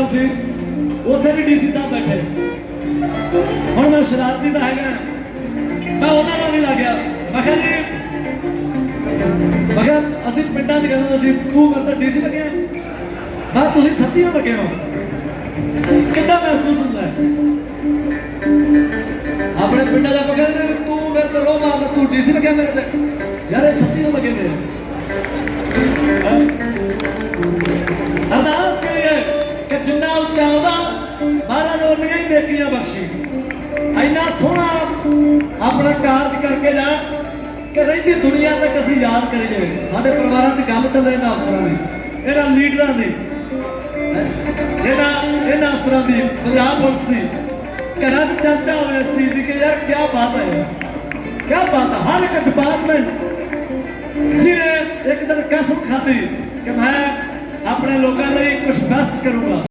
ਸੀ, ਉੱਥੇ ਵੀ ਡੀਸੀ ਸਾਹਿਬ ਬੈਠੇ। ਹੁਣ ਮੈਂ ਸ਼ਰਾਰਤੀ ਤਾਂ ਹੈਗਾ। ਮੈਂ ਉਹਨਾਂ ਨਾਲ ਵੀ ਲੱਗ ਗਿਆ। ਮੈਂ ਕਿਹਾ ਜੀ, ਮੈਂ ਕਿਹਾ ਅਸੀਂ ਪਿੰਡਾਂ 'ਚ ਕਹਿੰਦੇ ਸੀ, ਤੂੰ ਕਰਦਾ ਡੀਸੀ ਲੱਗਿਆ ਮੈਂ ਤੁਸੀਂ ਸੱਚੀ ਹੋ ਲੱਗੇ ਹੋ। ਕਿੱਦਾਂ ਮਹਿਸੂਸ ਹੁੰਦਾ ਆਪਣੇ ਪਿੰਡਾਂ ਦਾ ਕਹਿੰਦੇ ਵੀ ਤੂੰ ਮੇਰੇ ਤੇ ਰੋ ਮਾਰਦਾ, ਤੂੰ ਡੀਸੀ ਲੱਗਿਆ ਮੇਰੇ ਤੇ। ਯਾਰ, ਇਹ ਸੱਚੀ ਹੋ ਲੱਗੇ ਮੇਰੇ। ਉੱਚਾ ਉਹਦਾ ਮਹਾਰਾਜ ਉਹਨੀਆਂ ਹੀ ਨੇਕੀਆਂ ਬਖਸ਼ੀ ਇੰਨਾ ਸੋਹਣਾ ਆਪਣਾ ਕਾਰਜ ਕਰਕੇ ਜਾ ਕਿ ਰਹਿੰਦੀ ਦੁਨੀਆ ਤੱਕ ਅਸੀਂ ਯਾਦ ਕਰੀਏ। ਸਾਡੇ ਪਰਿਵਾਰਾਂ 'ਚ ਗੱਲ ਚੱਲੇ ਇਹਨਾਂ ਅਫਸਰਾਂ ਦੀ, ਇਹਨਾਂ ਲੀਡਰਾਂ ਦੀ। ਹੈਂ? ਇਹਨਾਂ ਇਹਨਾਂ ਅਫਸਰਾਂ ਦੀ, ਪੰਜਾਬ ਪੁਲਿਸ ਦੀ। ਘਰਾਂ 'ਚ ਚਰਚਾ ਹੋਵੇ ਇਸ ਚੀਜ਼ ਦੀ ਕਿ ਯਾਰ ਕੀ ਬਾਤ ਹੈ ਕੀ ਬਾਤ ਹੈ, ਹਰ ਇੱਕ ਡਿਪਾਰਟਮੈਂਟ ਜਿਹਨੇ ਇੱਕ ਦਿਨ ਕਸਮ ਖਾਧੀ ਕਿ ਮੈਂ ਆਪਣੇ ਲੋਕਾਂ ਲਈ ਕੁਝ ਬੈਸਟ ਕਰੂੰਗਾ।